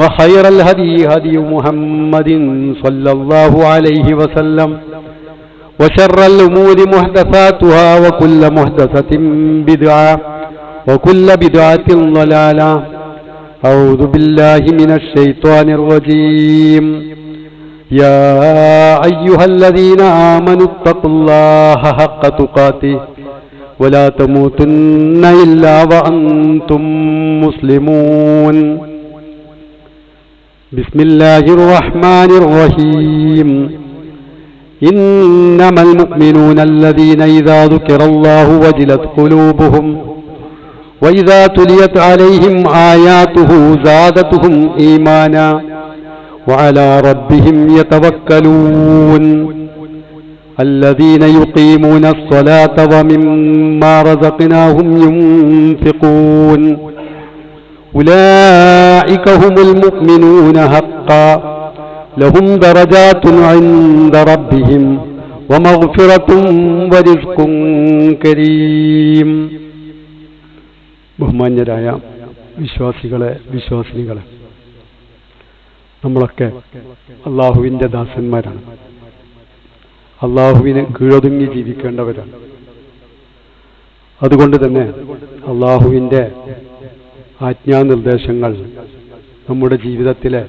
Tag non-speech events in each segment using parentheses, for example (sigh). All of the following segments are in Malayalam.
وخير الهدي هدي محمد صلى الله عليه وسلم وشر الأمور محدثاتها وكل محدثة بدعة وكل بدعة ضلالة. أعوذ بالله من الشيطان الرجيم. يا أيها الذين آمنوا اتقوا الله حق تقاته ولا تموتن إلا وأنتم مسلمون. بسم الله الرحمن الرحيم. إنما المؤمنون الذين إذا ذكر الله وجلت قلوبهم وإذا تليت عليهم آياته زادتهم إيمانا وعلى ربهم يتوكلون. الذين يقيمون الصلاة ومما رزقناهم ينفقون. أولئك هم المؤمنون حقا لهم درجات عند ربهم ومغفرة ورزق كريم ബഹുമാന്യരായ വിശ്വാസികളെ വിശ്വാസിനികളെ നമ്മളൊക്കെ അള്ളാഹുവിൻ്റെ ദാസന്മാരാണ് അള്ളാഹുവിന് കീഴൊതുങ്ങി ജീവിക്കേണ്ടവരാണ് അതുകൊണ്ട് തന്നെ അള്ളാഹുവിൻ്റെ ആജ്ഞാനിർദ്ദേശങ്ങൾ നമ്മുടെ ജീവിതത്തിലെ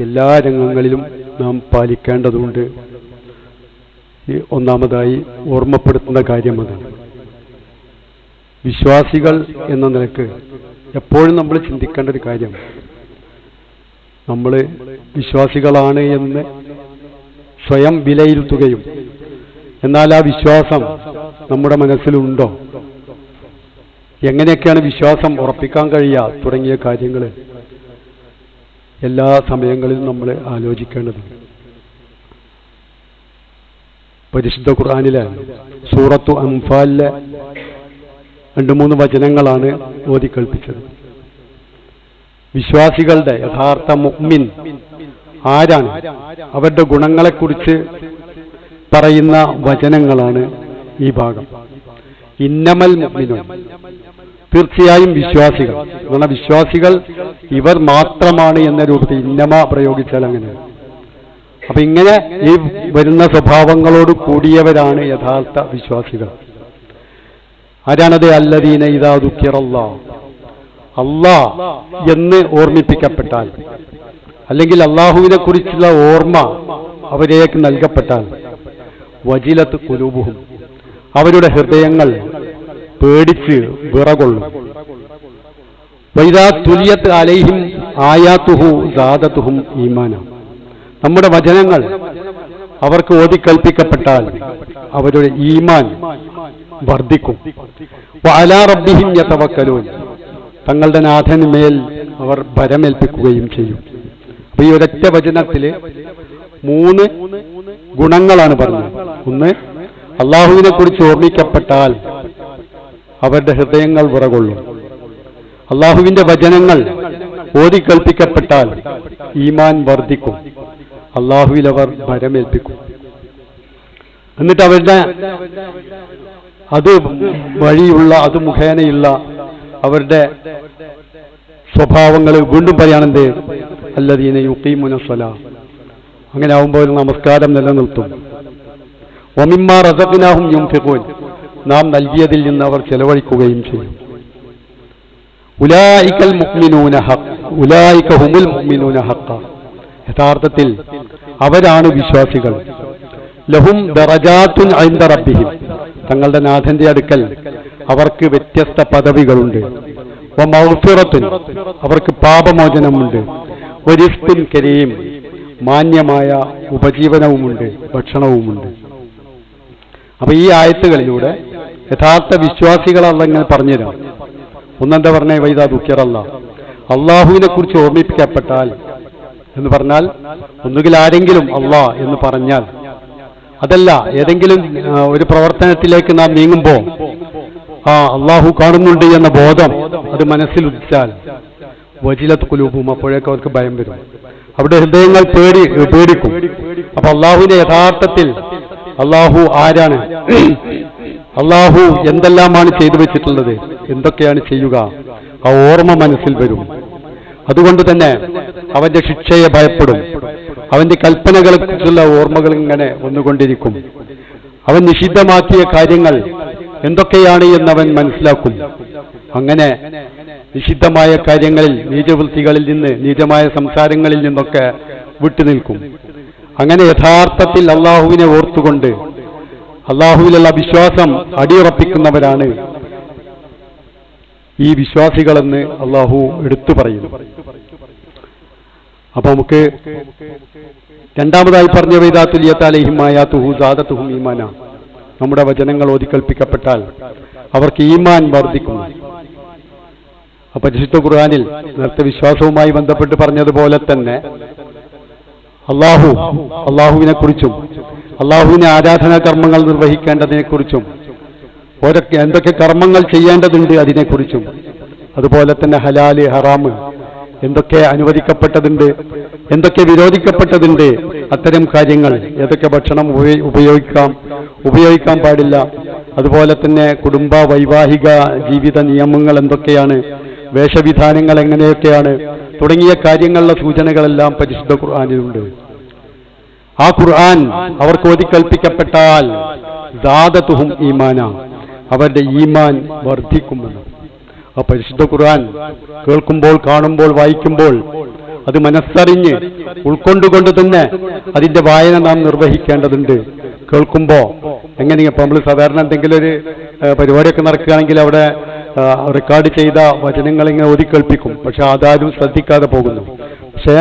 എല്ലാ രംഗങ്ങളിലും നാം പാലിക്കേണ്ടതുണ്ട്. ഈ ഒന്നാമതായി ഓർമ്മപ്പെടുത്തുന്ന കാര്യം വിശ്വാസികൾ എന്ന നിലയ്ക്ക് എപ്പോഴും നമ്മൾ ചിന്തിക്കേണ്ട ഒരു കാര്യം. നമ്മൾ വിശ്വാസികളാണ് എന്ന് സ്വയം വിലയിരുത്തുകയും എന്നാൽ ആ വിശ്വാസം നമ്മുടെ മനസ്സിലുണ്ടോ? എങ്ങനെയൊക്കെയാണ് വിശ്വാസം ഉറപ്പിക്കാൻ കഴിയുക തുടങ്ങിയ കാര്യങ്ങൾ എല്ലാ സമയങ്ങളിലും നമ്മൾ ആലോചിക്കേണ്ടത്. പരിശുദ്ധ ഖുർആാനിലെ സൂറത്തു അംഫാലിലെ രണ്ട് മൂന്ന് വചനങ്ങളാണ് ഓതി കൽപ്പിച്ചത് വിശ്വാസികളുടെ യഥാർത്ഥ മുഹ്മിൻ ആരാണ്? അവരുടെ ഗുണങ്ങളെക്കുറിച്ച് പറയുന്ന വചനങ്ങളാണ് ഈ ഭാഗം. ഇന്നമൽ മുഅ്മിനു തീർച്ചയായും വിശ്വാസികൾ. എന്നാൽ വിശ്വാസികൾ ഇവർ മാത്രമാണ് എന്ന രൂപത്തിൽ ഇന്നമ പ്രയോഗിച്ചാൽ അങ്ങനെ. അപ്പൊ ഇങ്ങനെ ഈ വരുന്ന സ്വഭാവങ്ങളോട് കൂടിയവരാണ് യഥാർത്ഥ വിശ്വാസികൾ. ആരാണത്? അല്ലദീന ഇതാ ദുഃഖിറല്ല. അള്ളാ എന്ന് ഓർമ്മിപ്പിക്കപ്പെട്ടാൽ അല്ലെങ്കിൽ അള്ളാഹുവിനെ കുറിച്ചുള്ള ഓർമ്മ അവരേക്ക് നൽകപ്പെട്ടാൽ വജിലത്ത് കുലൂബുഹും അവരുടെ ഹൃദയങ്ങൾ പേടിച്ച് വിറകൊള്ളും. വൈദാ തുലിയത്ത് അലൈഹിം ആയാത്തുഹു ദാദത്തുഹും ഈമാന. നമ്മുടെ വചനങ്ങൾ അവർക്ക് ഓതിക്കൽപ്പിക്കപ്പെട്ടാൽ അവരുടെ ഈമാൻ വർദ്ധിക്കും. അലാ റബ്ബിഹിം യതവക്കലൂൻ. തങ്ങളുടെ നാഥനുമേൽ അവർ ഭരമേൽപ്പിക്കുകയും ചെയ്യും. അപ്പൊ ഈ ഒരൊറ്റ വചനത്തിൽ മൂന്ന് ഗുണങ്ങളാണ് പറഞ്ഞത്. ഒന്ന് അള്ളാഹുവിനെ കുറിച്ച് ഓർമ്മിക്കപ്പെട്ടാൽ അവരുടെ ഹൃദയങ്ങൾ വിറകൊള്ളും. അള്ളാഹുവിന്റെ വചനങ്ങൾ ഓതിക്കൽപ്പിക്കപ്പെട്ടാൽ ഈമാൻ വർദ്ധിക്കും. അള്ളാഹുവിൽ അവർ ഭരമേൽപ്പിക്കും. എന്നിട്ട് അവരുടെ അത് വഴിയുള്ള അത് മുഖേനയുള്ള അവരുടെ സ്വഭാവങ്ങൾ വീണ്ടും പറയാണെന്ത് അല്ലദീന യുക്കീമുന സ്വല. അങ്ങനെ ആവുമ്പോൾ നമസ്കാരം നിലനിർത്തും. ഒമിമ്മ റസഖിനാഹും യുംഫിഖൂൻ. നാം നൽകിയതിൽ നിന്ന് അവർ ചെലവഴിക്കുകയും ചെയ്യും. ഉലായിക്കൽ മുഅ്മിനൂന ഹഖ്. ഉലായിക ഹുമുൽ മുഅ്മിനൂന ഹഖ. യഥാർത്ഥത്തിൽ അവരാണ് വിശ്വാസികൾ. ലഹും ദറജാത്തുൻ ഐന്ദ റബ്ബിഹിം. തങ്ങളുടെ നാഥന്റെ അടുക്കൽ അവർക്ക് വ്യത്യസ്ത പദവികളുണ്ട്. വ മഗ്ഫിറത്തുൻ അവർക്ക് പാപമോചനമുണ്ട്. ഒരിഫ്തിൻ കരീം. മാന്യമായ ഉപജീവനവുമുണ്ട് ഭക്ഷണവുമുണ്ട്. അപ്പൊ ഈ ആയത്തുകളിലൂടെ യഥാർത്ഥ വിശ്വാസികളല്ലെങ്ങനെ പറഞ്ഞുതരാം. ഒന്നെന്താ പറഞ്ഞേ? വൈദാ ദുഃഖിറല്ല അള്ളാഹുവിനെ കുറിച്ച് ഓർമ്മിപ്പിക്കപ്പെട്ടാൽ എന്ന് പറഞ്ഞാൽ ഒന്നുകിൽ ആരെങ്കിലും അള്ളാ എന്ന് പറഞ്ഞാൽ അതല്ല ഏതെങ്കിലും ഒരു പ്രവർത്തനത്തിലേക്ക് നാം നീങ്ങുമ്പോൾ ആ അള്ളാഹു കാണുന്നുണ്ട് എന്ന ബോധം അത് മനസ്സിൽ ഉദിച്ചാൽ വജിലത്ത് കുലൂപും അപ്പോഴേക്കും അവർക്ക് ഭയം വരും. അവിടെ ഹൃദയങ്ങൾ പേടി പേടിക്കും. അപ്പൊ അള്ളാഹുവിന്റെ യഥാർത്ഥത്തിൽ അള്ളാഹു ആരാണ്? അള്ളാഹു എന്തെല്ലാമാണ് ചെയ്തു വെച്ചിട്ടുള്ളത്? എന്തൊക്കെയാണ് ചെയ്യുക? ആ ഓർമ്മ മനസ്സിൽ വരും. അതുകൊണ്ട് തന്നെ അവന്റെ ശിക്ഷയെ ഭയപ്പെടും. അവന്റെ കൽപ്പനകളെ കുറിച്ചുള്ള ഓർമ്മകൾ ഇങ്ങനെ വന്നുകൊണ്ടിരിക്കും. അവൻ നിഷിദ്ധമാക്കിയ കാര്യങ്ങൾ എന്തൊക്കെയാണ് എന്നവൻ മനസ്സിലാക്കും. അങ്ങനെ നിഷിദ്ധമായ കാര്യങ്ങളിൽ നീചവൃത്തികളിൽ നിന്ന് നീചമായ സംസാരങ്ങളിൽ നിന്നൊക്കെ വിട്ടുനിൽക്കും. അങ്ങനെ യഥാർത്ഥത്തിൽ അള്ളാഹുവിനെ ഓർത്തുകൊണ്ട് അള്ളാഹുവിലുള്ള വിശ്വാസം അടിയുറപ്പിക്കുന്നവരാണ് ഈ വിശ്വാസികളെന്ന് അള്ളാഹു എടുത്തു പറയുന്നു. അപ്പൊ നമുക്ക് രണ്ടാമതായി പറഞ്ഞ വേദാത്തുലിയത്താലേഹിം ആയാത്തുഹു സാദത്തുഹും ഈമാന. നമ്മുടെ വചനങ്ങൾ ഓതിക്കൽപ്പിക്കപ്പെട്ടാൽ അവർക്ക് ഈമാൻ വർദ്ധിക്കുന്നു. അപ്പൊ പരിശുദ്ധ ഖുർആാനിൽ നേരത്തെ വിശ്വാസവുമായി ബന്ധപ്പെട്ട് പറഞ്ഞതുപോലെ തന്നെ അള്ളാഹു അള്ളാഹുവിനെ കുറിച്ചും അള്ളാഹുവിനെ ആരാധനാ കർമ്മങ്ങൾ നിർവഹിക്കേണ്ടതിനെ കുറിച്ചും ഓരൊക്കെ എന്തൊക്കെ കർമ്മങ്ങൾ ചെയ്യേണ്ടതുണ്ട് അതിനെക്കുറിച്ചും അതുപോലെ തന്നെ ഹലാൽ ഹറാമ് എന്തൊക്കെ അനുവദിക്കപ്പെട്ടതുണ്ട് എന്തൊക്കെ വിരോധിക്കപ്പെട്ടതുണ്ട് അത്തരം കാര്യങ്ങൾ ഏതൊക്കെ ഭക്ഷണം ഉപയോഗിക്കാം ഉപയോഗിക്കാൻ പാടില്ല അതുപോലെ തന്നെ കുടുംബ വൈവാഹിക ജീവിത നിയമങ്ങൾ എന്തൊക്കെയാണ് വേഷവിധാനങ്ങൾ എങ്ങനെയൊക്കെയാണ് തുടങ്ങിയ കാര്യങ്ങളിലെ സൂചനകളെല്ലാം പരിശുദ്ധ ഖുർആാനിലുണ്ട്. ആ ഖുർആൻ അവർക്ക് ഓതിക്കൽപ്പിക്കപ്പെട്ടാൽ ദാദത്തുഹും ഈമാന അവരുടെ ഈമാൻ വർദ്ധിക്കുമെന്ന്. ആ പരിശുദ്ധ ഖുർആൻ കേൾക്കുമ്പോൾ കാണുമ്പോൾ വായിക്കുമ്പോൾ അത് മനസ്സറിഞ്ഞ് ഉൾക്കൊണ്ടുകൊണ്ട് തന്നെ അതിന്റെ വായന നാം നിർവഹിക്കേണ്ടതുണ്ട്. കേൾക്കുമ്പോൾ എങ്ങനെയാണ് ഇപ്പൊ നമ്മൾ സാധാരണ എന്തെങ്കിലും ഒരു പരിപാടിയൊക്കെ നടക്കുകയാണെങ്കിൽ അവിടെ റെക്കോർഡ് ചെയ്ത വചനങ്ങൾ ഇങ്ങനെ ഒതുക്കേൽപ്പിക്കും പക്ഷെ അതാരും ശ്രദ്ധിക്കാതെ പോകുന്നു. പക്ഷേ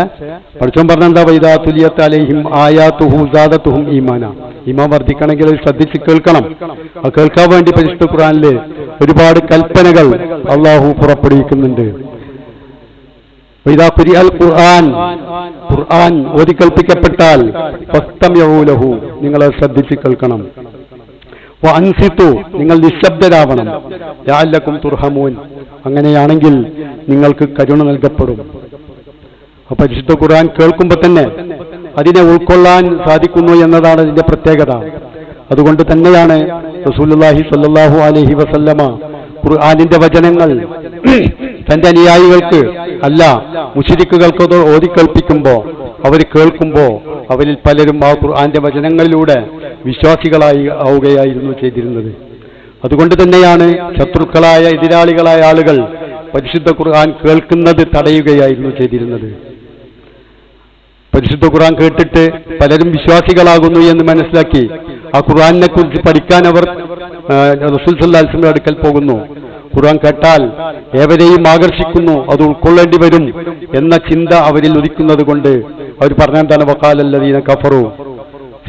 പഠിച്ചോൻ പറഞ്ഞെന്താ വൈദാ തുലിയത്തലഹിം ആയാത്തുഹു സാദത്തുഹും ഈമാന. ഈമാൻ വർദ്ധിക്കണമെങ്കിൽ ശ്രദ്ധിച്ച് കേൾക്കണം. ആ കേൾക്കാൻ വേണ്ടി പരിശുദ്ധ ഖുറാനിൽ ഒരുപാട് കൽപ്പനകൾ അള്ളാഹു പുറപ്പെടുവിക്കുന്നുണ്ട്. വൈദാ കുരിഅൽ ഖുർആൻ ഖുർആൻ ഓതിക്കൽപ്പിക്കപ്പെട്ടാൽ നിങ്ങൾ ശ്രദ്ധിച്ച് കേൾക്കണം. അൻസിത്തു നിങ്ങൾ നിശബ്ദരാവണം. ലാലക്കും തുർഹമൂൻ. അങ്ങനെയാണെങ്കിൽ നിങ്ങൾക്ക് കരുണ നൽകപ്പെടും. അപ്പൊ പരിശുദ്ധ ഖുർആൻ കേൾക്കുമ്പോൾ തന്നെ അതിനെ ഉൾക്കൊള്ളാൻ സാധിക്കുന്നു എന്നതാണ് അതിന്റെ പ്രത്യേകത. അതുകൊണ്ട് തന്നെയാണ് റസൂലുള്ളാഹി സ്വല്ലല്ലാഹു അലൈഹി വസല്ലമ ഖുർആനിന്റെ വചനങ്ങൾ തന്റെ അനുയായികൾക്ക് അല്ല മുഷിരിക്കുകൾക്ക് അത് ഓതിക്കേൾപ്പിക്കുമ്പോ അവർ കേൾക്കുമ്പോ അവരിൽ പലരും ആ ഖുർആാന്റെ വചനങ്ങളിലൂടെ വിശ്വാസികളായി ആവുകയായിരുന്നു ചെയ്തിരുന്നത്. അതുകൊണ്ട് തന്നെയാണ് ശത്രുക്കളായ എതിരാളികളായ ആളുകൾ പരിശുദ്ധ ഖുർആൻ കേൾക്കുന്നത് തടയുകയായിരുന്നു ചെയ്തിരുന്നത്. പരിശുദ്ധ ഖുർആൻ കേട്ടിട്ട് പലരും വിശ്വാസികളാകുന്നു എന്ന് മനസ്സിലാക്കി ആ ഖുർആാനിനെ കുറിച്ച് പഠിക്കാൻ അവർ ആ, റസൂൽ സല്ലാസ്ലമിന്റെ അടുക്കൽ പോകുന്നു. ഖുർആൻ കേട്ടാൽ ഏവരെയും ആകർഷിക്കുന്നു അത് ഉൾക്കൊള്ളേണ്ടി വരും എന്ന ചിന്ത അവരിൽ ഉദിക്കുന്നത് കൊണ്ട് അവർ പറഞ്ഞെന്താണ് വക്കാലല്ലതീന കഫറു.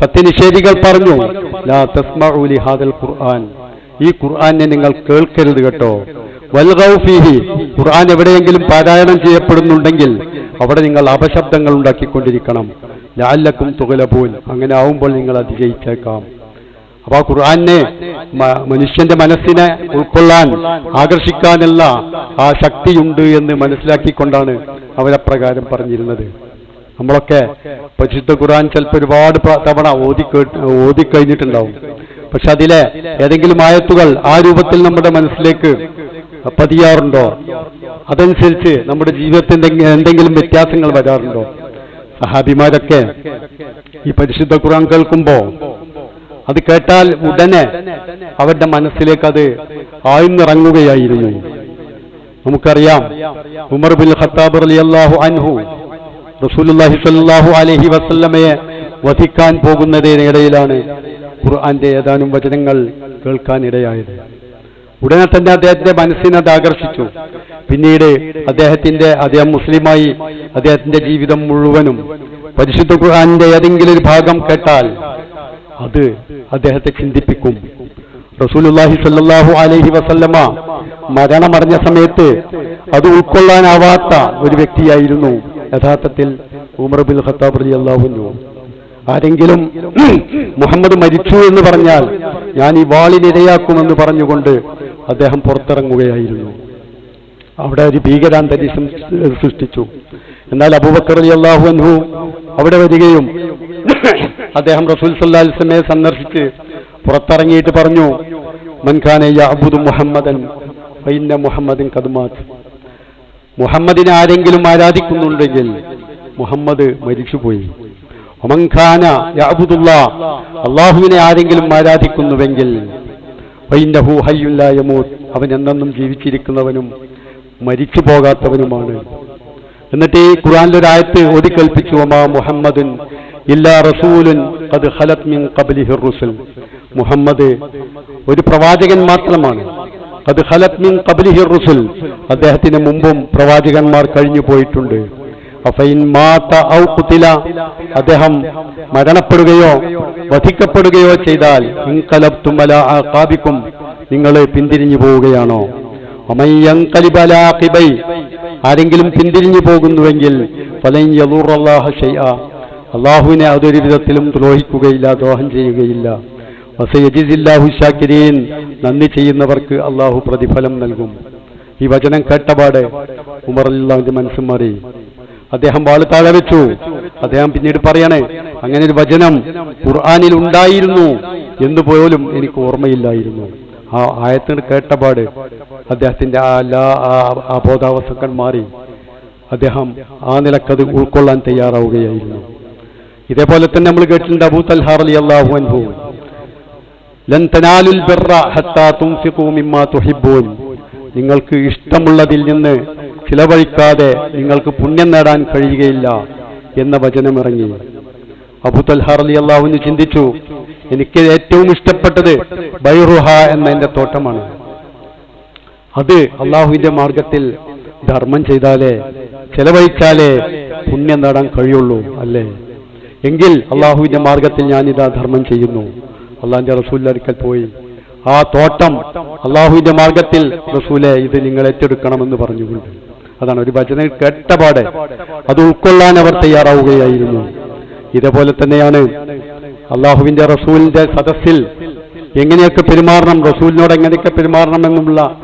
സത്യനിഷേധികൾ പറഞ്ഞു ഖുർആൻ. ഈ ഖുർആനെ നിങ്ങൾ കേൾക്കരുത് കേട്ടോ. വൽഗൌഫീഹി ഖുർആൻ എവിടെയെങ്കിലും പാരായണം ചെയ്യപ്പെടുന്നുണ്ടെങ്കിൽ അവിടെ നിങ്ങൾ അപശബ്ദങ്ങൾ ഉണ്ടാക്കിക്കൊണ്ടിരിക്കണം. ലാലക്കും തുകലപോൽ അങ്ങനെ ആവുമ്പോൾ നിങ്ങൾ അതിജയിച്ചേക്കാം അപ്പൊ ആ ഖുർആാനെ മനുഷ്യന്റെ മനസ്സിനെ ഉൾക്കൊള്ളാൻ ആകർഷിക്കാനുള്ള ആ ശക്തിയുണ്ട് എന്ന് മനസ്സിലാക്കിക്കൊണ്ടാണ് അവരപ്രകാരം പറഞ്ഞിരുന്നത്. നമ്മളൊക്കെ പരിശുദ്ധ ഖുർആൻ ചിലപ്പോൾ ഒരുപാട് തവണ ഓതി ഓതി കഴിഞ്ഞിട്ടുണ്ടാവും പക്ഷെ അതിലെ ഏതെങ്കിലും ആയത്തുകൾ ആ രൂപത്തിൽ നമ്മുടെ മനസ്സിലേക്ക് പതിയാറുണ്ടോ? അതനുസരിച്ച് നമ്മുടെ ജീവിതത്തിന്റെ എന്തെങ്കിലും വ്യത്യാസങ്ങൾ വരാറുണ്ടോ? സഹാബിമാരൊക്കെ ഈ പരിശുദ്ധ ഖുർആൻ കേൾക്കുമ്പോ അത് കേട്ടാൽ ഉടനെ അവരുടെ മനസ്സിലേക്ക് അത് ആഴ്ന്നിറങ്ങുകയായിരുന്നു. നമുക്കറിയാം ഉമർ ബിൻ ഖത്താബ് റളിയല്ലാഹു അൻഹു റസൂലുള്ളാഹി സ്വല്ലല്ലാഹു അലഹി വസല്ലമയെ വധിക്കാൻ പോകുന്നതിനിടയിലാണ് ഖുർആന്റെ ഏതാനും വചനങ്ങൾ കേൾക്കാനിടയായത്. ഉടനെ തന്നെ അദ്ദേഹത്തിന്റെ മനസ്സിനെ അത് ആകർഷിച്ചു. പിന്നീട് അദ്ദേഹത്തിന്റെ അദ്ദേഹം മുസ്ലിമായി അദ്ദേഹത്തിന്റെ ജീവിതം മുഴുവനും പരിശുദ്ധ ഖുർആന്റെ ഏതെങ്കിലും ഒരു ഭാഗം കേട്ടാൽ അത് അദ്ദേഹത്തെ ചിന്തിപ്പിക്കും. റസൂലുള്ളാഹി സ്വല്ലല്ലാഹു അലൈഹി വസല്ലമ മരണമടഞ്ഞ സമയത്ത് അത് ഉൾക്കൊള്ളാനാവാത്ത ഒരു വ്യക്തിയായിരുന്നു യഥാർത്ഥത്തിൽ ഉമർ ബിൻ ഖത്താബ് റളിയല്ലാഹു അൻഹു. ആരെങ്കിലും മുഹമ്മദ് മരിച്ചു എന്ന് പറഞ്ഞാൽ ഞാൻ ഈ വാളിനിരയാക്കുമെന്ന് പറഞ്ഞുകൊണ്ട് അദ്ദേഹം പുറത്തിറങ്ങുകയായിരുന്നു. അവിടെ ഒരു ഭീകരാന്തരീക്ഷം സൃഷ്ടിച്ചു. എന്നാൽ അബൂബക്കർ അലി അള്ളാഹു അൻഹു അവിടെ വരികയും അദ്ദേഹം റസൂൽ സല്ലാസ്മയെ സന്ദർശിച്ച് പുറത്തിറങ്ങിയിട്ട് പറഞ്ഞു മൻഖാനെ അബുദ് മുഹമ്മദൻ ഫൈന്ന മുഹമ്മദിൻ കദ്മാത് മുഹമ്മദിനെ ആരെങ്കിലും ആരാധിക്കുന്നുണ്ടെങ്കിൽ മുഹമ്മദ് മരിച്ചുപോയി. ഒമൻഖാന യാബുദുള്ള അള്ളാഹുവിനെ ആരെങ്കിലും ആരാധിക്കുന്നുവെങ്കിൽ അവൻ എന്നെന്നും ജീവിച്ചിരിക്കുന്നവനും മരിച്ചു പോകാത്തവനുമാണ്. എന്നിട്ട് ഈ ആയത്ത് ഓതിക്കൽപ്പിച്ചു ഒമാ മുഹമ്മദുൻ ഇല്ലാ റസൂലുൻ അത് ഹലത് മിൻ കബലി റുസുൽ. മുഹമ്മദ് ഒരു പ്രവാചകൻ മാത്രമാണ്. അത് ഹലത് മിൻ കബലി റുസുൽ. അദ്ദേഹത്തിന് മുമ്പും പ്രവാചകന്മാർ കഴിഞ്ഞു പോയിട്ടുണ്ട്. അദ്ദേഹം മരണപ്പെടുകയോ വധിക്കപ്പെടുകയോ ചെയ്താൽ ഇൻകലബ്തും അലാ കാബിക്കും നിങ്ങൾ പിന്തിരിഞ്ഞു പോവുകയാണോ? ആരെങ്കിലും പിന്തിരിഞ്ഞു പോകുന്നുവെങ്കിൽ അള്ളാഹുവിനെ അതൊരു വിധത്തിലും ദ്രോഹിക്കുകയില്ല ദ്രോഹം ചെയ്യുകയില്ല. നന്ദി ചെയ്യുന്നവർക്ക് അള്ളാഹു പ്രതിഫലം നൽകും. ഈ വചനം കേട്ടപാട് ഉമർ മനസ്സ് മാറി. അദ്ദേഹം വാൾ താഴെ വെച്ചു. അദ്ദേഹം പിന്നീട് പറയണേ അങ്ങനെ ഒരു വചനം ഖുർആാനിൽ ഉണ്ടായിരുന്നു എന്ന് പോലും എനിക്ക് ഓർമ്മയില്ലായിരുന്നു. ആ ആയത്തിന് കേട്ടപാട് അദ്ദേഹത്തിന്റെ ആ എല്ലാ ബോധാവസ്ഥകൾ മാറി. അദ്ദേഹം ആ നിലക്കത് ഉൾക്കൊള്ളാൻ തയ്യാറാവുകയായിരുന്നു. ഇതേപോലെ തന്നെ നമ്മൾ കേട്ടിട്ടുണ്ട് അബൂ നിങ്ങൾക്ക് ഇഷ്ടമുള്ളതിൽ നിന്ന് ചിലവഴിക്കാതെ നിങ്ങൾക്ക് പുണ്യം നേടാൻ കഴിയുകയില്ല എന്ന വചനം ഇറങ്ങി അബൂ അലി അള്ളാഹുവിന് ചിന്തിച്ചു എനിക്ക് ഏറ്റവും ഇഷ്ടപ്പെട്ടത് ബൈറുഹ എന്ന എന്റെ തോട്ടമാണ്. അത് അള്ളാഹുവിന്റെ മാർഗത്തിൽ ധർമ്മം ചെയ്താലേ ചെലവഴിച്ചാലേ പുണ്യം നേടാൻ കഴിയുള്ളൂ അല്ലേ? എങ്കിൽ അള്ളാഹുവിന്റെ മാർഗത്തിൽ ഇതാ ധർമ്മം ചെയ്യുന്നു. അള്ളാഹിന്റെ റസൂലിന്റെ അടുക്കൽ പോയി. ആ തോട്ടം അള്ളാഹുവിന്റെ മാർഗത്തിൽ റസൂലെ ഇത് നിങ്ങൾ ഏറ്റെടുക്കണമെന്ന് പറഞ്ഞുകൊണ്ട്. അതാണ് ഒരു ഭജന കേട്ടപാടെ. അത് ഉൾക്കൊള്ളാൻ അവർ തയ്യാറാവുകയായിരുന്നു. ഇതേപോലെ തന്നെയാണ് അള്ളാഹുവിന്റെ റസൂലിന്റെ സദസ്സിൽ എങ്ങനെയൊക്കെ പെരുമാറണം റസൂലിനോട് എങ്ങനെയൊക്കെ പെരുമാറണം എന്നുള്ള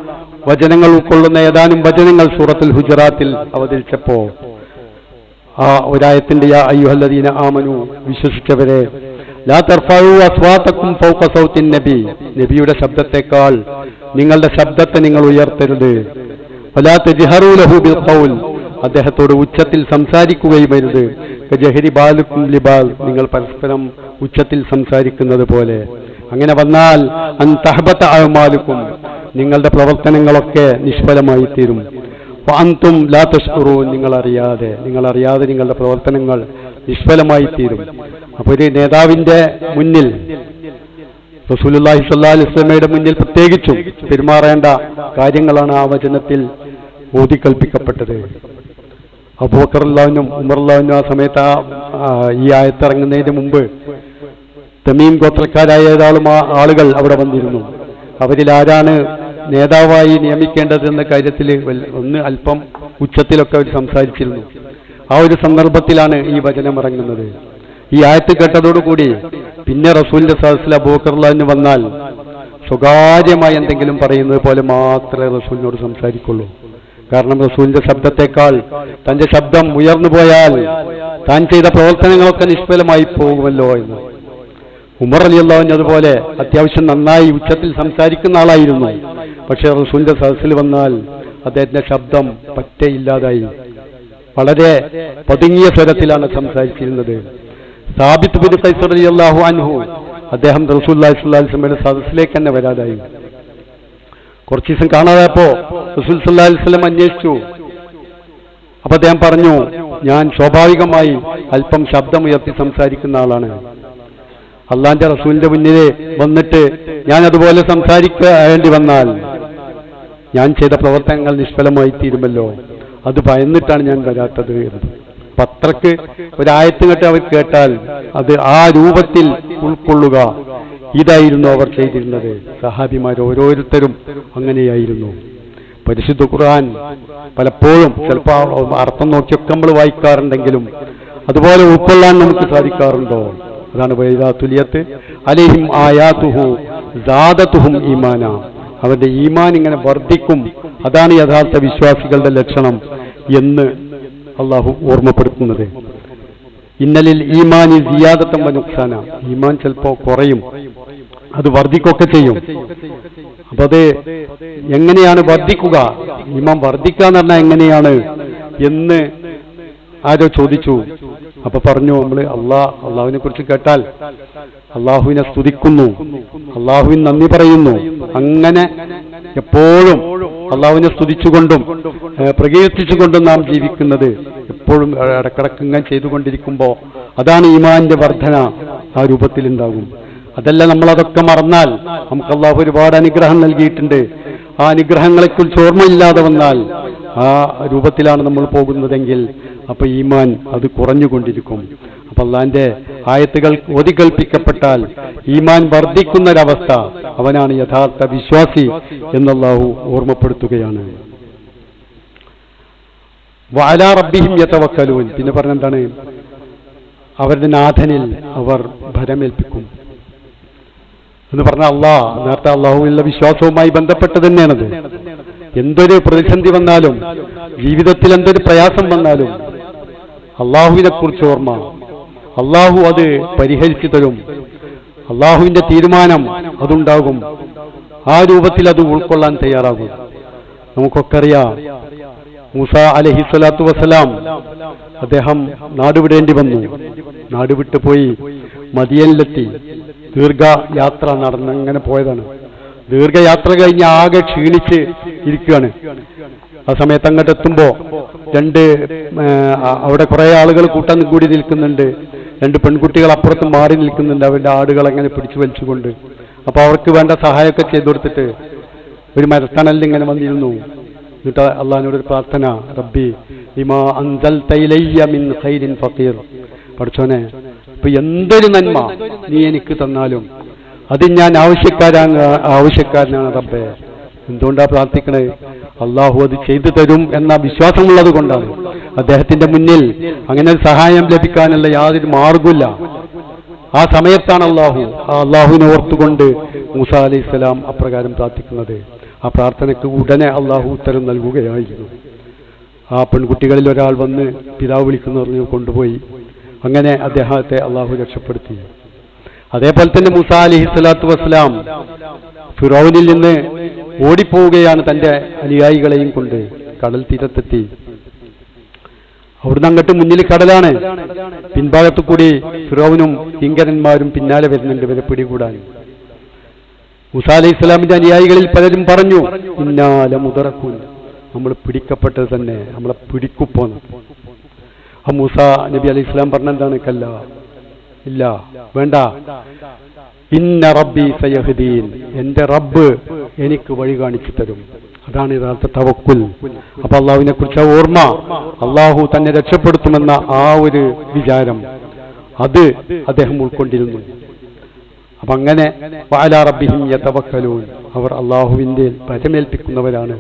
വചനങ്ങൾ ഉൾക്കൊള്ളുന്ന ഏതാനും വചനങ്ങൾ സൂറത്തുൽ ഹുജറാത്തിൽ അവതരിച്ചപ്പോ ആ ഒരായത്തിന്റെ അയ്യുഹല്ലദീന ആമനു വിശ്വസിച്ചവരെ ലാ നബി. നബിയുടെ ശബ്ദത്തെക്കാൾ നിങ്ങളുടെ ശബ്ദത്തെ നിങ്ങൾ ഉയർത്തരുത്. ഫലാ ലഹു ബിൽ ഖൗൽ. അദ്ദേഹത്തോട് ഉച്ചത്തിൽ സംസാരിക്കുകയുമരുത്. ജഹരി ബാലുക്കും ലിബാൽ നിങ്ങൾ പരസ്പരം ഉച്ചത്തിൽ സംസാരിക്കുന്നത് പോലെ. അങ്ങനെ വന്നാൽ അൻ അഹമാലുക്കും നിങ്ങളുടെ പ്രവർത്തനങ്ങളൊക്കെ നിഷ്ഫലമായി തീരും അന്തും ലാ നിങ്ങളറിയാതെ നിങ്ങൾ അറിയാതെ നിങ്ങൾ അറിയാതെ നിങ്ങളുടെ പ്രവർത്തനങ്ങൾ നിഷ്ഫലമായി തീരും അപ്പൊ ഒരു നേതാവിന്റെ മുന്നിൽ റസൂലുള്ളാഹി സ്വല്ലല്ലാഹി അലൈഹി വസല്ലമയുടെ മുന്നിൽ പ്രത്യേകിച്ചും പെരുമാറേണ്ട കാര്യങ്ങളാണ് ആ വചനത്തിൽ ഓതിക്കൽപ്പിക്കപ്പെട്ടത്. അബൂബക്കറുല്ലാവിനും ഉമറുല്ലാവിനും ആ സമയത്ത് ആ ഈ ആയത്തിറങ്ങുന്നതിന് മുമ്പ് തമീം ഗോത്രക്കാരായ ഏതാളും ആ ആളുകൾ അവിടെ വന്നിരുന്നു. അവരിൽ ആരാണ് നേതാവായി നിയമിക്കേണ്ടത് എന്ന കാര്യത്തിൽ ഒന്ന് അല്പം ഉച്ചത്തിലൊക്കെ അവർ സംസാരിച്ചിരുന്നു. ആ ഒരു സന്ദർഭത്തിലാണ് ഈ വചനം ഇറങ്ങുന്നത്. ഈ ആയത്ത് കേട്ടതോടുകൂടി പിന്നെ റസൂലിന്റെ സദസ്സിൽ അബൂക്കർലാന്ന് വന്നാൽ സ്വകാര്യമായി എന്തെങ്കിലും പറയുന്നത് പോലെ മാത്രമേ റസൂലിനോട് സംസാരിക്കുള്ളൂ. കാരണം റസൂലിന്റെ ശബ്ദത്തെക്കാൾ തന്റെ ശബ്ദം ഉയർന്നു പോയാൽ താൻ ചെയ്ത പ്രവർത്തനങ്ങളൊക്കെ നിഷ്ഫലമായി പോകുമല്ലോ എന്ന്. ഉമർ അലി അള്ളാഹുവിന് അതുപോലെ അത്യാവശ്യം നന്നായി ഉച്ചത്തിൽ സംസാരിക്കുന്ന ആളായിരുന്നു. പക്ഷെ റസൂലിന്റെ സദസ്സിൽ വന്നാൽ അദ്ദേഹത്തിന്റെ ശബ്ദം പറ്റേ ഇല്ലാതായി വളരെ പതുങ്ങിയ സ്വരത്തിലാണ് സംസാരിച്ചിരുന്നത്. സാബിത്ത് ബിൻ കൈസർ അലി അള്ളാഹു അൻഹു അദ്ദേഹം വസല്ലമയുടെ സദസ്സിലേക്ക് തന്നെ വരാതായി. കുറച്ച് ദിവസം കാണാതായപ്പോ റസൂൽ സല്ലല്ലാഹി അലൈഹി വസല്ലം അന്വേഷിച്ചു. അപ്പൊ അദ്ദേഹം പറഞ്ഞു ഞാൻ സ്വാഭാവികമായി അല്പം ശബ്ദമുയർത്തി സംസാരിക്കുന്ന ആളാണ്. അള്ളാന്റെ റസൂലിന്റെ മുന്നിലെ വന്നിട്ട് ഞാൻ അതുപോലെ സംസാരിക്കേണ്ടി വന്നാൽ ഞാൻ ചെയ്ത പ്രവർത്തനങ്ങൾ നിഷ്ഫലമായി തീരുമല്ലോ. അത് ഭയന്നിട്ടാണ് ഞാൻ വരാത്തത് പത്രക്ക് ഒരായത്തിനിട്ട് അവർ കേട്ടാൽ അത് ആ രൂപത്തിൽ ഉൾക്കൊള്ളുക. ഇതായിരുന്നു അവർ ചെയ്തിരുന്നത്. സഹാബിമാർ ഓരോരുത്തരും അങ്ങനെയായിരുന്നു. പരിശുദ്ധ ഖുർആൻ പലപ്പോഴും ചിലപ്പോൾ അർത്ഥം നോക്കിയൊക്കെ നമ്മൾ വായിക്കാറുണ്ടെങ്കിലും അതുപോലെ ഉൾക്കൊള്ളാൻ നമുക്ക് സാധിക്കാറുണ്ടോ? അതാണ് വൈദാ അലേഹിം ആയാതുഹു ദാദത്തുഹും ഈമാന. അവരുടെ ഈമാൻ ഇങ്ങനെ വർദ്ധിക്കും. അതാണ് യഥാർത്ഥ വിശ്വാസികളുടെ ലക്ഷണം എന്ന് അള്ളാഹു ഓർമ്മപ്പെടുത്തുന്നത്. ഇന്നലിൽ ഈമാനി സിയാദത്തം വനുക്സാന ഈമാൻ ചിലപ്പോ കുറയും. അത് വർദ്ധിക്കൊക്കെ ചെയ്യും. അപ്പൊ അത് എങ്ങനെയാണ് വർദ്ധിക്കുക? ഈമാൻ വർദ്ധിക്കുക എന്ന് പറഞ്ഞാൽ എങ്ങനെയാണ് എന്ന് ആരോ ചോദിച്ചു. അപ്പൊ പറഞ്ഞു നമ്മൾ അള്ളാ അള്ളാഹുവിനെ കുറിച്ച് കേട്ടാൽ അള്ളാഹുവിനെ സ്തുതിക്കുന്നു. അള്ളാഹുവിന് നന്ദി പറയുന്നു. അങ്ങനെ എപ്പോഴും അള്ളാഹുവിനെ സ്തുതിച്ചുകൊണ്ടും പ്രകീർത്തിച്ചുകൊണ്ടും നാം ജീവിക്കുന്നത് എപ്പോഴും ഇടക്കിടക്ക് ഇങ്ങനെ ചെയ്തുകൊണ്ടിരിക്കുമ്പോൾ അതാണ് ഈമാന്റെ വർധന ആ രൂപത്തിൽ ഉണ്ടാകും. അതല്ല നമ്മളതൊക്കെ മറന്നാൽ നമുക്ക് അള്ളാഹു ഒരുപാട് അനുഗ്രഹം നൽകിയിട്ടുണ്ട്. ആ അനുഗ്രഹങ്ങളെക്കുറിച്ച് ഓർമ്മയില്ലാതെ വന്നാൽ ആ രൂപത്തിലാണ് നമ്മൾ പോകുന്നതെങ്കിൽ അപ്പൊ ഈമാൻ അത് കുറഞ്ഞുകൊണ്ടിരിക്കും. അപ്പൊ അള്ളാന്റെ ആയത്തുകൾ ഓതികൽപ്പിക്കപ്പെട്ടാൽ ഈമാൻ വർദ്ധിക്കുന്നൊരവസ്ഥ അവനാണ് യഥാർത്ഥ വിശ്വാസി എന്നല്ലാഹു ഓർമ്മപ്പെടുത്തുകയാണ്. വാലാ റബ്ബിഹിം യതവക്കലൂൻ. പിന്നെ പറഞ്ഞെന്താണ്? അവരുടെ നാഥനിൽ അവർ ഭരമേൽപ്പിക്കും. എന്ന് പറഞ്ഞ അള്ളാഹ് നേരത്തെ അള്ളാഹുവിലുള്ള വിശ്വാസവുമായി ബന്ധപ്പെട്ട് തന്നെയാണത്. എന്തൊരു പ്രതിസന്ധി വന്നാലും ജീവിതത്തിൽ എന്തൊരു പ്രയാസം വന്നാലും അള്ളാഹുവിനെ കുറിച്ച് ഓർമ്മ അള്ളാഹു അത് പരിഹരിച്ചു തരും. അള്ളാഹുവിന്റെ തീരുമാനം അതുണ്ടാകും. ആ രൂപത്തിൽ അത് ഉൾക്കൊള്ളാൻ തയ്യാറാകും. നമുക്കൊക്കെ അറിയാം മൂസ അലഹി സ്വലാത്തു വസ്സലാം അദ്ദേഹം നാടുവിടേണ്ടി വന്നു. നാടുവിട്ട് പോയി മദിയനിലെത്തി. ദീർഘ യാത്ര നടന്ന് അങ്ങനെ പോയതാണ്. ദീർഘയാത്ര കഴിഞ്ഞ് ആകെ ക്ഷീണിച്ച് ഇരിക്കുകയാണ് ആ സമയത്ത് അങ്ങോട്ട് എത്തുമ്പോ രണ്ട് അവിടെ കുറെ ആളുകൾ കൂട്ടം കൂടി നിൽക്കുന്നുണ്ട്. രണ്ട് പെൺകുട്ടികൾ അപ്പുറത്ത് മാറി നിൽക്കുന്നുണ്ട്. അവരുടെ ആടുകൾ അങ്ങനെ പിടിച്ചു വലിച്ചുകൊണ്ട്. അപ്പൊ അവർക്ക് വേണ്ട സഹായമൊക്കെ ചെയ്തു കൊടുത്തിട്ട് ഒരു മരത്തണലിൽ ഇങ്ങനെ വന്നിരുന്നു. എന്നിട്ട് അള്ളഹാനോട് ഒരു പ്രാർത്ഥന. റബ്ബി ഇമാ അന്തൽ തൈലയ്യ മിൻ ഖൈരിൻ ഫഖീർ. പഠിച്ചോനെ ഇപ്പൊ എന്തൊരു നന്മ നീ എനിക്ക് തന്നാലും അത് ഞാൻ ആവശ്യക്കാരാ ആവശ്യക്കാരനാണ് റബ്ബെ. എന്തുകൊണ്ടാ പ്രാർത്ഥിക്കണേ? അള്ളാഹു അത് ചെയ്തു തരും എന്ന വിശ്വാസമുള്ളത് കൊണ്ടാണ്. അദ്ദേഹത്തിന്റെ മുന്നിൽ അങ്ങനെ സഹായം ലഭിക്കാനുള്ള യാതൊരു മാർഗമില്ല ആ സമയത്താണ് അള്ളാഹു ആ അള്ളാഹുവിനെ ഓർത്തുകൊണ്ട് മൂസ അലി സ്വലാം അപ്രകാരം പ്രാർത്ഥിക്കുന്നത്. ആ പ്രാർത്ഥനയ്ക്ക് ഉടനെ അള്ളാഹു ഉത്തരം നൽകുകയായിരുന്നു. ആ പെൺകുട്ടികളിൽ ഒരാൾ വന്ന് പിതാവ് വിളിക്കുന്നു പറഞ്ഞു കൊണ്ടുപോയി. അങ്ങനെ അദ്ദേഹത്തെ അള്ളാഹു രക്ഷപ്പെടുത്തി. അതേപോലെ തന്നെ മൂസ അലിഹി സ്വലാത്തു വസ്സലാം ഫിറോവിനിൽ നിന്ന് ഓടിപ്പോവുകയാണ് തന്റെ അനുയായികളെയും കൊണ്ട്. കടൽ തീരത്തെത്തി. അവിടുന്ന് അങ്ങോട്ട് മുന്നിൽ കടലാണ്. പിൻഭാഗത്തു കൂടി ഫിറോവിനും കിങ്കരന്മാരും പിന്നാലെ വരുന്നുണ്ട് ഇവരെ പിടികൂടാൻ. മുസ അലൈഹി ഇസ്ലാമിന്റെ അനുയായികളിൽ പലരും പറഞ്ഞു പിന്നാലെ മുതറക്കൂൻ നമ്മൾ പിടിക്കപ്പെട്ടത് തന്നെ നമ്മളെ പിടിക്കുപ്പോന്ന്. ആ മുസാ നബി അലൈഹി ഇസ്ലാം പറഞ്ഞെന്താണ് കല്ല ഇല്ല. വേണ്ട. ഇന്ന റബ്ബി സയഹദീൻ. എന്റെ റബ്ബ് എനിക്ക് വഴി കാണിച്ചു തരും. അതാണ് യഥാർത്ഥ തവക്കുൽ. അപ്പൊ അള്ളാഹുവിനെ കുറിച്ച് ഓർമ്മ അള്ളാഹു തന്നെ രക്ഷപ്പെടുത്തുമെന്ന ആ ഒരു വിചാരം അത് അദ്ദേഹം ഉൾക്കൊണ്ടിരുന്നു. അപ്പൊ അങ്ങനെ അവർ അള്ളാഹുവിന്റെ പരമേൽപ്പിക്കുന്നവരാണ്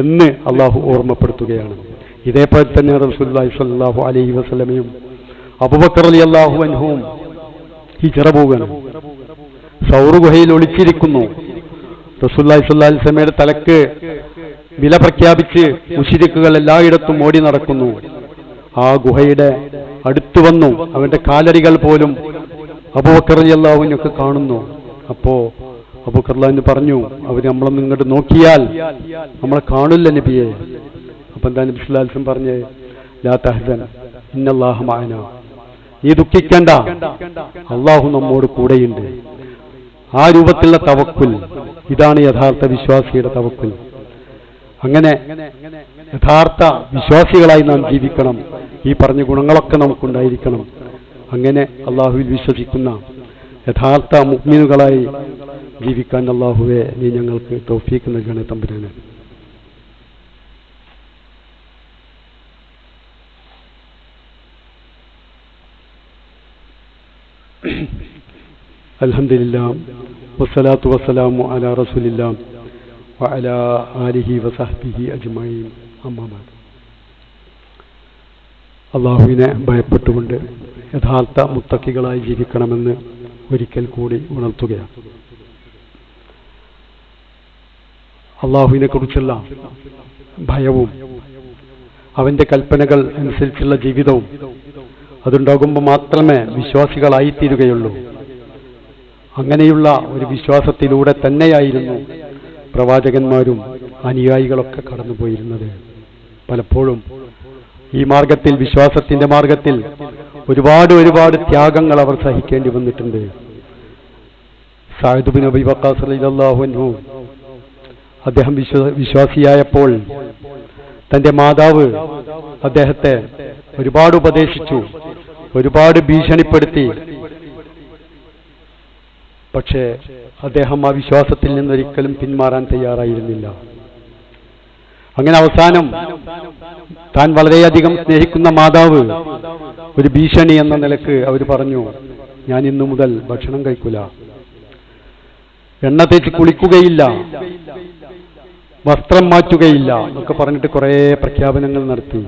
എന്ന് അള്ളാഹു ഓർമ്മപ്പെടുത്തുകയാണ്. ഇതേപോലെ തന്നെ സ്വല്ലല്ലാഹു അലൈഹി വസല്ലമയും അബൂബക്കർ അലി അള്ളാഹു അൻഹുവും ഹിജറ പോവുകയാണ്. സൗർ ഒളിച്ചിരിക്കുന്നു. റസൂല്ലായി തലക്ക് വില പ്രഖ്യാപിച്ച് മുഷിരിക്കുകൾ എല്ലായിടത്തും ഓടി നടക്കുന്നു. ആ ഗുഹയുടെ അടുത്തു വന്നു. അവന്റെ കാലരികൾ പോലും അബൂബക്കർ അള്ളാഹുവിനൊക്കെ കാണുന്നു. അപ്പോ അബൂക്കർലാന്ന് പറഞ്ഞു അവർ നമ്മളൊന്ന് ഇങ്ങോട്ട് നോക്കിയാൽ നമ്മളെ കാണില്ല നബിയെ. അപ്പൊ എന്താ നബി പറഞ്ഞ് ലാ തഹസൻ ഇന്നല്ലാഹ നീ ദുഃഖിക്കേണ്ട. അള്ളാഹു നമ്മോട് കൂടെയുണ്ട്. ആ രൂപത്തിലുള്ള തവക്കുൽ ഇതാണ് യഥാർത്ഥ വിശ്വാസിയുടെ തവക്കുൽ. അങ്ങനെ യഥാർത്ഥ വിശ്വാസികളായി നാം ജീവിക്കണം. ഈ പറഞ്ഞ ഗുണങ്ങളൊക്കെ നമുക്കുണ്ടായിരിക്കണം. അങ്ങനെ അള്ളാഹുവിൽ വിശ്വസിക്കുന്ന യഥാർത്ഥ മുഗ്മിനുകളായി ജീവിക്കാൻ അള്ളാഹുവെ നീ ഞങ്ങൾക്ക് തൗഫീക്ക് നൽകണേ തമ്പുരാനെ. (clears throat) വസ്സലാത്തു വസ്സലാമു ആലിഹി അജ്മഈൻ. അള്ളാഹുവിനെ ഭയപ്പെട്ടുകൊണ്ട് യഥാർത്ഥ മുത്തക്കികളായി ജീവിക്കണമെന്ന് ഒരിക്കൽ കൂടി ഉണർത്തുകയാണ്. അള്ളാഹുവിനെ കുറിച്ചുള്ള ഭയവും അവന്റെ കൽപ്പനകൾ അനുസരിച്ചുള്ള ജീവിതവും അതുണ്ടാകുമ്പോൾ മാത്രമേ വിശ്വാസികളായിത്തീരുകയുള്ളൂ. അങ്ങനെയുള്ള ഒരു വിശ്വാസത്തിലൂടെ തന്നെയായിരുന്നു പ്രവാചകന്മാരും അനുയായികളൊക്കെ കടന്നുപോയിരുന്നത്. പലപ്പോഴും ഈ മാർഗത്തിൽ വിശ്വാസത്തിന്റെ മാർഗത്തിൽ ഒരുപാട് ഒരുപാട് ത്യാഗങ്ങൾ അവർ സഹിക്കേണ്ടി വന്നിട്ടുണ്ട്. സാഹിദുബിൻ അബി വക്കാസ് അൻഹു അദ്ദേഹം വിശ്വ വിശ്വാസിയായപ്പോൾ തന്റെ മാതാവ് അദ്ദേഹത്തെ ഒരുപാട് ഉപദേശിച്ചു ഒരുപാട് ഭീഷണിപ്പെടുത്തി. പക്ഷേ അദ്ദേഹം ആ വിശ്വാസത്തിൽ നിന്നൊരിക്കലും പിന്മാറാൻ തയ്യാറായിരുന്നില്ല. അങ്ങനെ അവസാനം താൻ വളരെയധികം സ്നേഹിക്കുന്ന മാതാവ് ഒരു ഭീഷണി എന്ന നിലയ്ക്ക് അവർ പറഞ്ഞു ഞാൻ ഇന്നു മുതൽ ഭക്ഷണം കഴിക്കൂല. എണ്ണ തേച്ച് കുളിക്കുകയില്ല. വസ്ത്രം മാറ്റുകയില്ല എന്നൊക്കെ പറഞ്ഞിട്ട് കുറേ പ്രഖ്യാപനങ്ങൾ നടത്തി.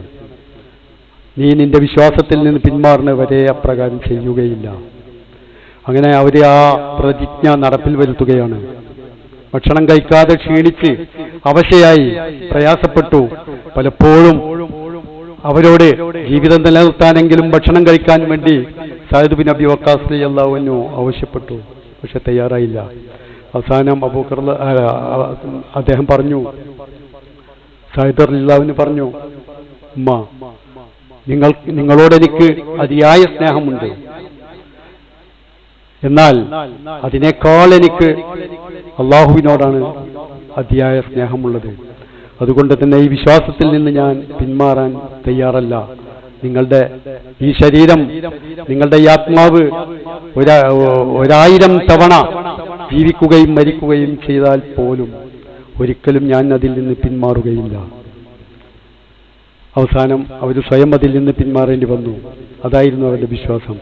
നീ നിന്റെ വിശ്വാസത്തിൽ നിന്ന് പിന്മാറുന്നവരെ അപ്രകാരം ചെയ്യുകയില്ല. അങ്ങനെ അവർ ആ പ്രതിജ്ഞ നടപ്പിൽ വരുത്തുകയാണ്. ഭക്ഷണം കഴിക്കാതെ ക്ഷീണിച്ച് അവശയായി പ്രയാസപ്പെട്ടു. പലപ്പോഴും അവരോട് ജീവിതം നിലനിർത്താനെങ്കിലും ഭക്ഷണം കഴിക്കാൻ വേണ്ടി സായുദ് ബിൻ അബി വക്കാസ് അള്ളാഹുവിനു ആവശ്യപ്പെട്ടു. പക്ഷെ തയ്യാറായില്ല. അവസാനം അബൂക്കർ അദ്ദേഹം പറഞ്ഞു സൈദർ അള്ളാഹുവിന് പറഞ്ഞു ഉമ്മ നിങ്ങൾ നിങ്ങളോട് എനിക്ക് അതിയായ സ്നേഹമുണ്ട്. എന്നാൽ അതിനേക്കാൾ എനിക്ക് അള്ളാഹുവിനോടാണ് അതിയായ സ്നേഹമുള്ളത്. അതുകൊണ്ട് തന്നെ ഈ വിശ്വാസത്തിൽ നിന്ന് ഞാൻ പിന്മാറാൻ തയ്യാറല്ല. നിങ്ങളുടെ ഈ ശരീരം നിങ്ങളുടെ ഈ ആത്മാവ് ഒരാ ഒരായിരം തവണ ജീവിക്കുകയും മരിക്കുകയും ചെയ്താൽ പോലും ഒരിക്കലും ഞാൻ അതിൽ നിന്ന് പിന്മാറുകയില്ല. അവസാനം അവർ സ്വയം അതിൽ നിന്ന് പിന്മാറേണ്ടി വന്നു. അതായിരുന്നു അവരുടെ വിശ്വാസം.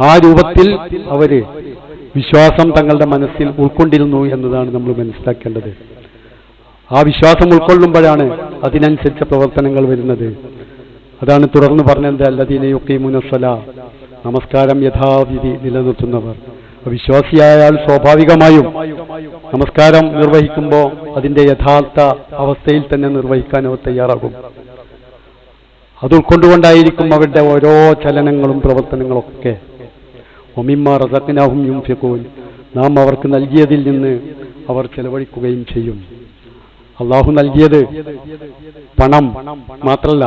ആ രൂപത്തിൽ അവർ വിശ്വാസം തങ്ങളുടെ മനസ്സിൽ ഉൾക്കൊണ്ടിരുന്നു എന്നതാണ് നമ്മൾ മനസ്സിലാക്കേണ്ടത്. ആ വിശ്വാസം ഉൾക്കൊള്ളുമ്പോഴാണ് അതിനനുസരിച്ച പ്രവർത്തനങ്ങൾ വരുന്നത്. അതാണ് തുടർന്ന് പറഞ്ഞത് അല്ലതീനയൊക്കെ മുനസ്വല നമസ്കാരം യഥാവിധി നിലനിർത്തുന്നവർ. വിശ്വാസിയായാൽ സ്വാഭാവികമായും നമസ്കാരം നിർവഹിക്കുമ്പോൾ അതിന്റെ യഥാർത്ഥ അവസ്ഥയിൽ തന്നെ നിർവഹിക്കാൻ അവർ തയ്യാറാകും. അത് ഉൾക്കൊണ്ടുകൊണ്ടായിരിക്കും അവരുടെ ഓരോ ചലനങ്ങളും പ്രവർത്തനങ്ങളൊക്കെ ഒമിമ്മ റസക്കിനാഹും യുംഫിക്കൂൻ നാം അവർക്ക് നൽകിയതിൽ നിന്ന് അവർ ചെലവഴിക്കുകയും ചെയ്യും. അള്ളാഹു നൽകിയത് പണം മാത്രല്ല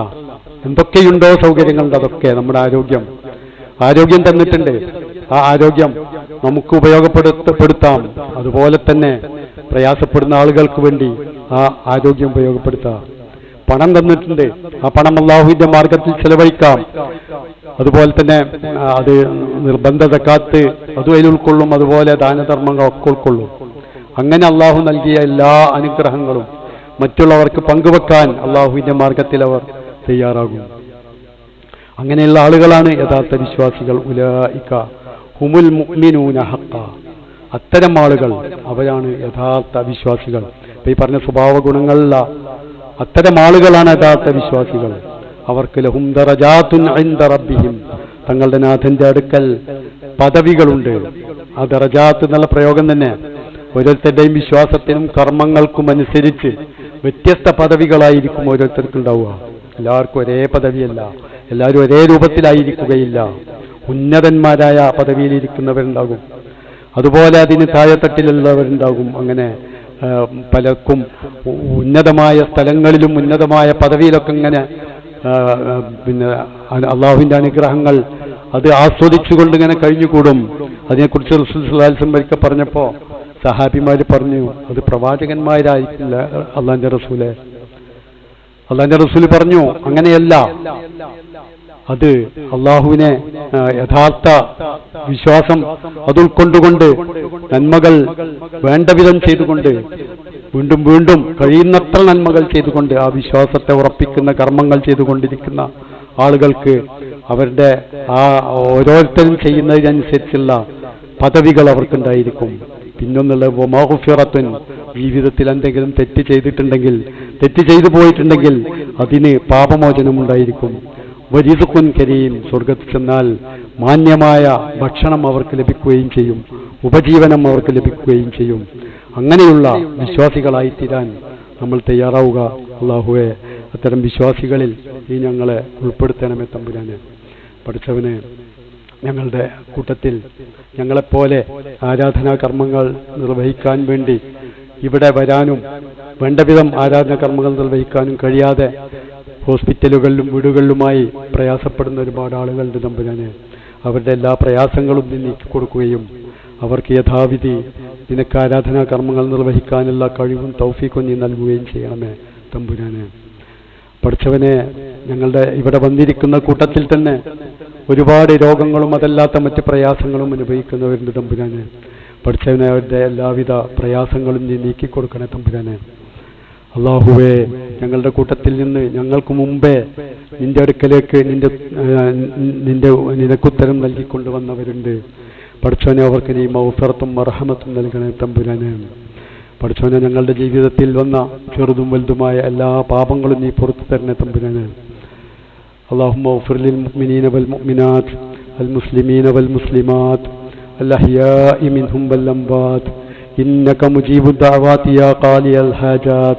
എന്തൊക്കെയുണ്ടോ സൗകര്യങ്ങളുണ്ട് അതൊക്കെ നമ്മുടെ ആരോഗ്യം. ആരോഗ്യം തന്നിട്ടുണ്ട്. ആ ആരോഗ്യം നമുക്ക് ഉപയോഗപ്പെടുത്തപ്പെടുത്താം. അതുപോലെ തന്നെ പ്രയാസപ്പെടുന്ന ആളുകൾക്ക് വേണ്ടി ആ ആരോഗ്യം ഉപയോഗപ്പെടുത്താം. പണം തന്നിട്ടുണ്ട്. ആ പണം അള്ളാഹുവിന്റെ മാർഗത്തിൽ ചെലവഴിക്കാം. അതുപോലെ തന്നെ അത് നിർബന്ധ തക്കാത്ത് അതും അതിൽ ഉൾക്കൊള്ളും. അതുപോലെ ദാനധർമ്മങ്ങളൊക്കെ ഉൾക്കൊള്ളും. അങ്ങനെ അള്ളാഹു നൽകിയ എല്ലാ അനുഗ്രഹങ്ങളും മറ്റുള്ളവർക്ക് പങ്കുവെക്കാൻ അള്ളാഹുവിന്റെ മാർഗത്തിൽ അവർ തയ്യാറാകും. അങ്ങനെയുള്ള ആളുകളാണ് യഥാർത്ഥ വിശ്വാസികൾ. ഉലായിക്ക ഹുമുൽ മുഅ്മിനൂന ഹക്ക അത്തരം ആളുകൾ അവരാണ് യഥാർത്ഥ വിശ്വാസികൾ. ഈ പറഞ്ഞ സ്വഭാവ ഗുണങ്ങളുള്ള അത്തരം ആളുകളാണ് യഥാർത്ഥ വിശ്വാസികൾ. അവർക്ക് ലഹും റബ്ബിഹിം. തങ്ങളുടെ നാഥന്റെ അടുക്കൽ പദവികളുണ്ട്. ആ ദറജാത്ത് എന്നുള്ള പ്രയോഗം തന്നെ ഓരോരുത്തരുടെയും വിശ്വാസത്തിനും കർമ്മങ്ങൾക്കും അനുസരിച്ച് വ്യത്യസ്ത പദവികളായിരിക്കും ഓരോരുത്തർക്കുണ്ടാവുക. എല്ലാവർക്കും ഒരേ പദവിയല്ല. എല്ലാവരും ഒരേ രൂപത്തിലായിരിക്കുകയില്ല. ഉന്നതന്മാരായ പദവിയിലിരിക്കുന്നവരുണ്ടാകും. അതുപോലെ അതിന് താഴെത്തട്ടിലുള്ളവരുണ്ടാകും. അങ്ങനെ പലർക്കും ഉന്നതമായ സ്ഥലങ്ങളിലും ഉന്നതമായ പദവിയിലൊക്കെ ഇങ്ങനെ പിന്നെ അള്ളാഹുവിന്റെ അനുഗ്രഹങ്ങൾ അത് ആസ്വദിച്ചുകൊണ്ട് ഇങ്ങനെ കഴിഞ്ഞുകൂടും. അതിനെക്കുറിച്ച് റസൂൽസം വരിക്ക പറഞ്ഞപ്പോൾ സഹാബിമാർ പറഞ്ഞു അത് പ്രവാചകന്മാരായിട്ടില്ല അള്ളാഹിന്റെ റസൂലെ? അള്ളാഹിന്റെ റസൂൽ പറഞ്ഞു അങ്ങനെയല്ല. അത് അള്ളാഹുവിനെ യഥാർത്ഥ വിശ്വാസം അത് ഉൾക്കൊണ്ടുകൊണ്ട് നന്മകൾ വേണ്ട വിധം ചെയ്തുകൊണ്ട് വീണ്ടും വീണ്ടും കഴിയുന്നത്ര നന്മകൾ ചെയ്തുകൊണ്ട് ആ വിശ്വാസത്തെ ഉറപ്പിക്കുന്ന കർമ്മങ്ങൾ ചെയ്തുകൊണ്ടിരിക്കുന്ന ആളുകൾക്ക് അവരുടെ ആ ഓരോരുത്തരും ചെയ്യുന്നതിനനുസരിച്ചുള്ള പദവികൾ അവർക്കുണ്ടായിരിക്കും. പിന്നൊന്നുള്ള വമാഹുഫിറത്തുൻ ജീവിതത്തിൽ എന്തെങ്കിലും തെറ്റ് ചെയ്തിട്ടുണ്ടെങ്കിൽ തെറ്റ് ചെയ്തു പോയിട്ടുണ്ടെങ്കിൽ അതിന് പാപമോചനം ഉണ്ടായിരിക്കും വരിസുക്കുൻ കരീം സ്വർഗത്തിൽ ചെന്നാൽ മാന്യമായ ഭക്ഷണം അവർക്ക് ലഭിക്കുകയും ചെയ്യും ഉപജീവനം അവർക്ക് ലഭിക്കുകയും ചെയ്യും. അങ്ങനെയുള്ള വിശ്വാസികളായി തീരാൻ നമ്മൾ തയ്യാറാവുക. അള്ളാഹുവെ അത്തരം വിശ്വാസികളിൽ ഈ ഞങ്ങളെ ഉൾപ്പെടുത്തണമേ തമ്പുരാന്. പഠിച്ചവന് ഞങ്ങളുടെ കൂട്ടത്തിൽ ഞങ്ങളെപ്പോലെ ആരാധനാ കർമ്മങ്ങൾ നിർവഹിക്കാൻ വേണ്ടി ഇവിടെ വരാനും വേണ്ടവിധം ആരാധനാ കർമ്മങ്ങൾ നിർവഹിക്കാനും കഴിയാതെ ഹോസ്പിറ്റലുകളിലും വീടുകളിലുമായി പ്രയാസപ്പെടുന്ന ഒരുപാട് ആളുകളുണ്ട് തമ്പുരാനെ അവരുടെ എല്ലാ പ്രയാസങ്ങളും നീ നീക്കി കൊടുക്കുകയും അവർക്ക് യഥാവിധി നിനക്ക് ആരാധനാ കർമ്മങ്ങൾ നിർവഹിക്കാനുള്ള കഴിവും തൗഫീഖും നീ നൽകുകയും ചെയ്യണമേ തമ്പുരാന് പഠിച്ചവനെ ഞങ്ങളുടെ ഇവിടെ വന്നിരിക്കുന്ന കൂട്ടത്തിൽ തന്നെ ഒരുപാട് രോഗങ്ങളും അതല്ലാത്ത മറ്റ് പ്രയാസങ്ങളും അനുഭവിക്കുന്നവരുണ്ട് തമ്പുരാന് പഠിച്ചവനെ അവരുടെ എല്ലാവിധ പ്രയാസങ്ങളും നീ നീക്കിക്കൊടുക്കണേ തമ്പുരാനെ അള്ളാഹുവേ ഞങ്ങളുടെ കൂട്ടത്തിൽ നിന്ന് ഞങ്ങൾക്ക് മുമ്പേ നിന്റെ അടുക്കലേക്ക് നിന്റെ ആ, നിന്റെ നിനക്കുത്തരം നൽകിക്കൊണ്ടുവന്നവരുണ്ട് പഠിച്ചവനെ അവർക്ക് നീ മൗഫറത്തും മർഹമത്തും നൽകണേ തമ്പുരാനെ പഠിച്ചവനെ ഞങ്ങളുടെ ജീവിതത്തിൽ വന്ന ചെറുതും വലുതുമായ എല്ലാ പാപങ്ങളും നീ പുറത്തു തരണേ തമ്പുരാനെ اللهم اغفر للمؤمنين والمؤمنات المسلمين والمسلمات الأحياء منهم والأموات إنك مجيب الدعوات يا قاضي الحاجات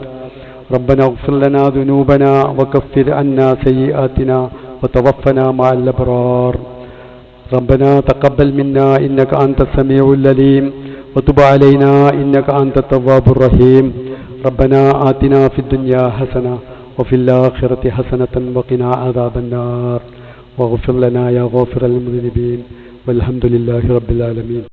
ربنا اغفر لنا ذنوبنا وكفر عنا سيئاتنا وتوفنا مع الأبرار. ربنا تقبل منا إنك أنت السميع العليم وتب علينا إنك أنت التواب الرحيم. ربنا آتنا في الدنيا حسنة وفي الآخرة حسنة وقنا عذاب النار. واغفر لنا يا غافر المذنبين والحمد لله رب العالمين.